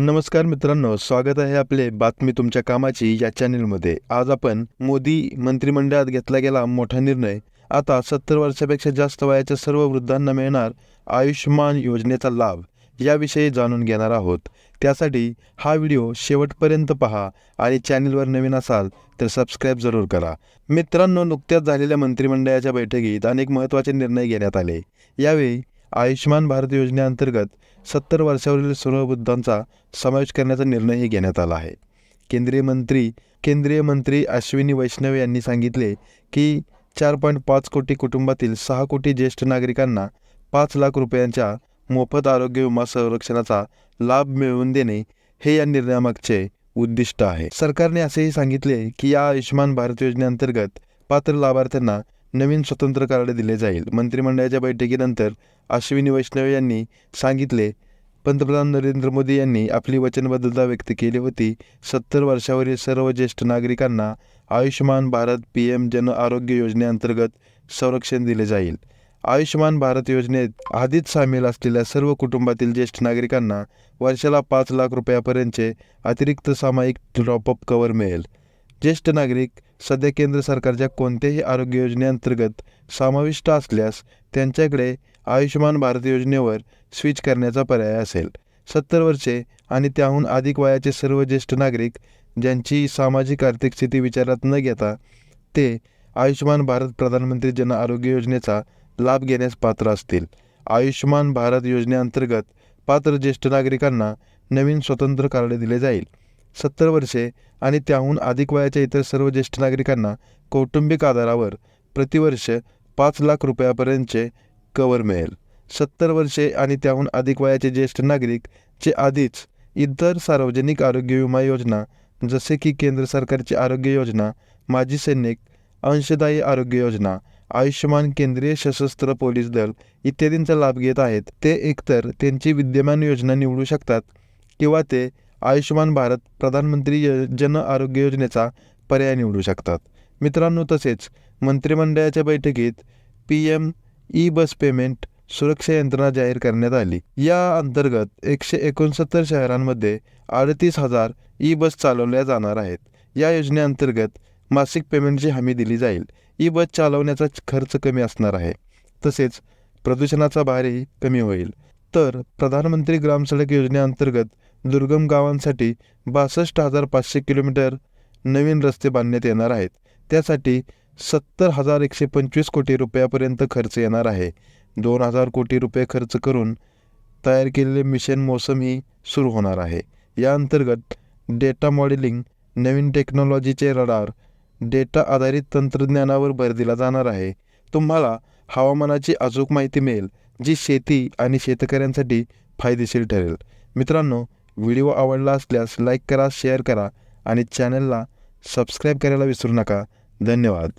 नमस्कार मित्रांनो स्वागत आहे आपले बातमी तुमच्या कामाची या चॅनेलमध्ये. आज आपण मोदी मंत्रिमंडळात घेतला गेला मोठा निर्णय. आता सत्तर वर्षापेक्षा जास्त वयाच्या सर्व वृद्धांना मिळणार आयुष्यमान योजनेचा लाभ याविषयी जाणून घेणार आहोत. त्यासाठी हा व्हिडिओ शेवटपर्यंत पहा आणि चॅनेलवर नवीन असाल तर सबस्क्राईब जरूर करा. मित्रांनो नुकत्याच झालेल्या मंत्रिमंडळाच्या बैठकीत अनेक महत्त्वाचे निर्णय घेण्यात आले. यावेळी आयुष्यमान भारत योजनेअंतर्गत सत्तर वर्षावरील सर्व वृद्धांचा समावेश करण्याचा निर्णयही घेण्यात आला आहे. केंद्रीय मंत्री केंद्रीय मंत्री अश्विनी वैष्णव यांनी सांगितले की चार पॉईंट पाच कोटी कुटुंबातील सहा कोटी ज्येष्ठ नागरिकांना पाच लाख रुपयांच्या मोफत आरोग्य विमा संरक्षणाचा लाभ मिळवून देणे हे या निर्णयामागचे उद्दिष्ट आहे. सरकारने असेही सांगितले की या आयुष्यमान भारत योजनेअंतर्गत पात्र लाभार्थ्यांना नवीन स्वतंत्र कार्ड दिले जाईल. मंत्रिमंडळाच्या बैठकीनंतर अश्विनी वैष्णव यांनी सांगितले पंतप्रधान नरेंद्र मोदी यांनी आपली वचनबद्धता व्यक्त केली होती. सत्तर वर्षावरील सर्व ज्येष्ठ नागरिकांना आयुष्यमान भारत पी एम जन आरोग्य योजनेअंतर्गत संरक्षण दिले जाईल. आयुष्यमान भारत योजनेत आधीच सामील असलेल्या सर्व कुटुंबातील ज्येष्ठ नागरिकांना वर्षाला पाच लाख रुपयापर्यंतचे अतिरिक्त सामायिक ड्रॉपअप कव्हर मिळेल. ज्येष्ठ नागरिक सध्या केंद्र सरकारच्या कोणत्याही आरोग्य योजनेअंतर्गत समाविष्ट असल्यास त्यांच्याकडे आयुष्यमान भारत योजनेवर स्विच करण्याचा पर्याय असेल. सत्तर वर्षे आणि त्याहून अधिक वयाचे सर्व ज्येष्ठ नागरिक ज्यांची सामाजिक आर्थिक स्थिती विचारात न घेता ते आयुष्यमान भारत प्रधानमंत्री जन आरोग्य योजनेचा लाभ घेण्यास पात्र असतील. आयुष्यमान भारत योजनेअंतर्गत पात्र ज्येष्ठ नागरिकांना नवीन स्वतंत्र कार्ड दिले जाईल. सत्तर वर्षे आणि त्याहून अधिक वयाच्या इतर सर्व ज्येष्ठ नागरिकांना कौटुंबिक आधारावर प्रतिवर्ष पाच लाख रुपयापर्यंतचे कवर मिळेल. सत्तर वर्षे आणि त्याहून अधिक वयाचे ज्येष्ठ नागरिक जे आधीच इतर सार्वजनिक आरोग्य विमा योजना जसे की केंद्र सरकारची आरोग्य योजना माजी सैनिक अंशदायी आरोग्य योजना आयुष्यमान केंद्रीय सशस्त्र पोलीस दल इत्यादींचा लाभ घेत आहेत. ते एकतर त्यांची विद्यमान योजना निवडू शकतात किंवा ते आयुष्यमान भारत प्रधानमंत्री य- जन आरोग्य योजनेचा पर्याय निवडू शकतात. मित्रांनो तसेच मंत्रिमंडळाच्या बैठकीत P M E bus payment सुरक्षा यंत्रणा जाहीर करण्यात आली. या अंतर्गत एकशे एकोणसत्तर शहरांमध्ये अडतीस हजार ई बस चालवल्या जाणार आहेत. या योजनेअंतर्गत मासिक पेमेंटची हमी दिली जाईल. ई बस चालवण्याचा खर्च कमी असणार आहे. तसेच प्रदूषणाचा भारही कमी होईल. तर प्रधानमंत्री ग्रामसडक योजनेअंतर्गत दुर्गम गावांसाठी बासष्ट हजार पाचशे किलोमीटर नवीन रस्ते बांधण्यात येणार आहेत. त्यासाठी सत्तर हजार एकशे पंचवीस कोटी रुपयापर्यंत खर्च येणार आहे. दोन हजार कोटी रुपये खर्च करून तयार केलेले मिशन मोसमही सुरू होणार आहे. या अंतर्गत डेटा मॉडेलिंग नवीन टेक्नॉलॉजीचे रडार डेटा आधारित तंत्रज्ञानावर भर दिला जाणार आहे. तुम्हाला हवामानाची अचूक माहिती मिळेल जी शेती आणि शेतकऱ्यांसाठी फायदेशीर ठरेल. मित्रांनो व्हिडिओ आवडला असल्यास लाईक करा शेअर करा आणि चॅनलला सबस्क्राईब करायला विसरू नका. धन्यवाद.